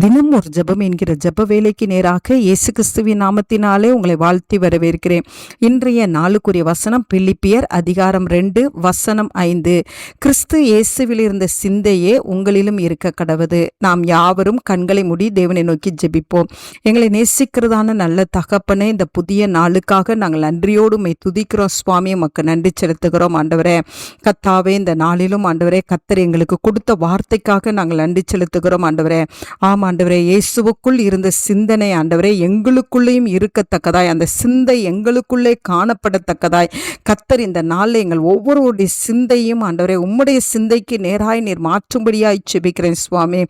தினம் ஒரு ஜெபம் என்கிற ஜெப வேலைக்கு நேராக இயேசு கிறிஸ்துவின் நாமத்தினாலே உங்களை வாழ்த்தி வரவேற்கிறேன். இன்றைய நாளுக்குரிய வசனம் பிலிப்பியர் அதிகாரம் ரெண்டு வசனம் ஐந்து. கிறிஸ்து இயேசுவில் இருந்த சிந்தையே உங்களிலும் இருக்க கடவுது. நாம் யாவரும் கண்களை மூடி தேவனை நோக்கி ஜெபிப்போம். எங்களை நேசிக்கிறதான நல்ல தகப்பனே இந்த புதிய நாளுக்காக நாங்கள் நன்றியோடு மை துதிக்கிறோம். சுவாமி உமக்கு நன்றி செலுத்துகிறோம் ஆண்டவரே. கத்தாவே இந்த நாளிலும் ஆண்டவரே கத்தர் எங்களுக்கு கொடுத்த வார்த்தைக்காக நாங்கள் நன்றி செலுத்துகிறோம் ஆண்டவரே. ஆம் ஆண்டவரே இயேசுவுக்குள் இருந்த சிந்தனை ஆண்டவரே எங்களுக்குள்ளேயும் இருக்கத்தக்கதாய். அந்த சிந்தை எங்களுக்குள்ளே காணப்படத்தக்கதாய். கத்தர் இந்த நாளில் எங்கள் ஒவ்வொருவருடைய சிந்தையும் ஆண்டவரே உம்முடைய சிந்தைக்கு நேராய் நீர் மாற்றும்படியாய் செபிக்கிறேன் சுவாமி.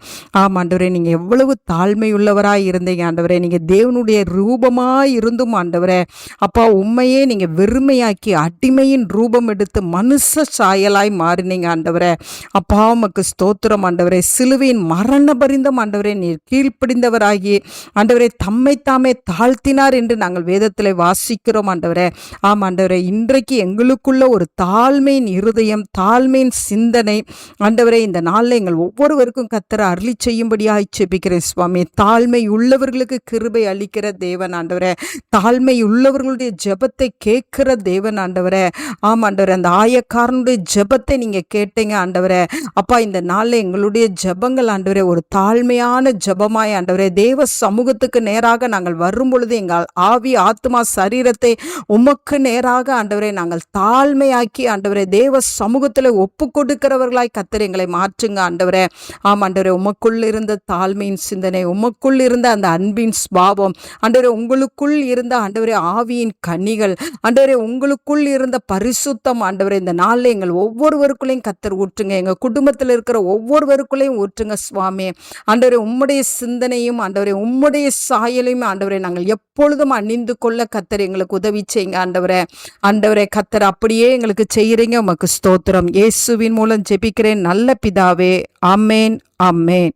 ஆம் ஆண்டவரே நீங்கள் எவ்வளவு தாழ்மையுள்ளவராய் இருந்தீங்க ஆண்டவரே. நீங்கள் தேவனுடைய ரூபமாய் இருந்தும் ஆண்டவரே. அப்பா உண்மையே நீங்கள் வெறுமையாக்கி அடிமையின் ரூபம் எடுத்து மனுஷ சாயலாய் மாறினீங்க ஆண்டவரே. அப்பா உமக்கு ஸ்தோத்திரம் ஆண்டவரே. சிலுவையின் மரண பரிந்தம் ஆண்டவரே நீர் கீழ்ப்படிந்தவராகி ஆண்டவரே தம்மை தாமே தாழ்த்தினார் என்று நாங்கள் வேதத்தில் வாசிக்கிறோம் ஆண்டவரே. ஆம் ஆண்டவரே இன்றைக்கு எங்களுக்குள்ள ஒரு தாழ்மையின் இருதயம் தாழ்மையின் சிந்தனை ஆண்டவரே இந்த நாளில் எங்கள் ஒவ்வொருவருக்கும் கத்தர அருளி செய்யும்படியாக செபிக்கிறேன் சுவாமி. தாழ்மை உள்ளவர்களுக்கு கிருபை அளிக்கிற தேவன் ஆண்டவரே. தாழ்மை உள்ளவர்களுடைய ஜெபத்தை கேட்கிற தேவன் ஆண்டவரே. ஆம் ஆண்டவரே அந்த ஆயக்காரனுடைய ஜெபத்தை நீங்கள் கேட்டீங்க ஆண்டவரே. அப்பா இந்த நாளில் எங்களுடைய ஜெபங்கள் ஆண்டவரே ஒரு தாழ்மையான ஜெபமாய் ஆண்டவரே தேவ சமூகத்துக்கு நேராக நாங்கள் வரும் பொழுது எங்கள் ஆவி ஆத்மா சரீரத்தை உமக்கு நேராக ஆண்டவரே நாங்கள் தாழ்மையாக்கி ஆண்டவரே தேவ சமூகத்தில் ஒப்பு கொடுக்கிறவர்களாய் கத்தர் எங்களை மாற்றுங்க ஆண்டவரே. ஆம் ஆண்டவரே உமக்குள் இருந்த தாழ்மையின் சிந்தனை உமக்குள் இருந்த அந்த அன்பின் ஸ்பாவம் ஆண்டவரே உங்களுக்குள் இருந்த ஆண்டவரே ஆவியின் கனிகள் ஆண்டவரே உங்களுக்குள் இருந்த பரிசுத்தம் ஆண்டவரே இந்த நாளில் எங்கள் ஒவ்வொருவருக்குள்ளேயும் கத்தர் ஊற்றுங்க எங்கள் குடும்பத்தில் இருக்கிற ஒவ்வொருவருக்குள்ளேயும் ஊற்றுங்க சுவாமி. ஆண்டவரே உம்முடைய சிந்தனையும் ஆண்டவரே உம்முடைய சாயலையும் ஆண்டவரே நாங்கள் எப்பொழுதும் அணிந்து கொள்ள கத்தர் எங்களுக்கு உதவி செய்யுங்க ஆண்டவரே. ஆண்டவரே கத்தர் அப்படியே எங்களுக்கு செய்கிறீங்க உமக்கு ஸ்தோத்திரம். இயேசுவின் மூலம் ஜெபிக்கிறேன். நல்ல பிதாவே. Amen amen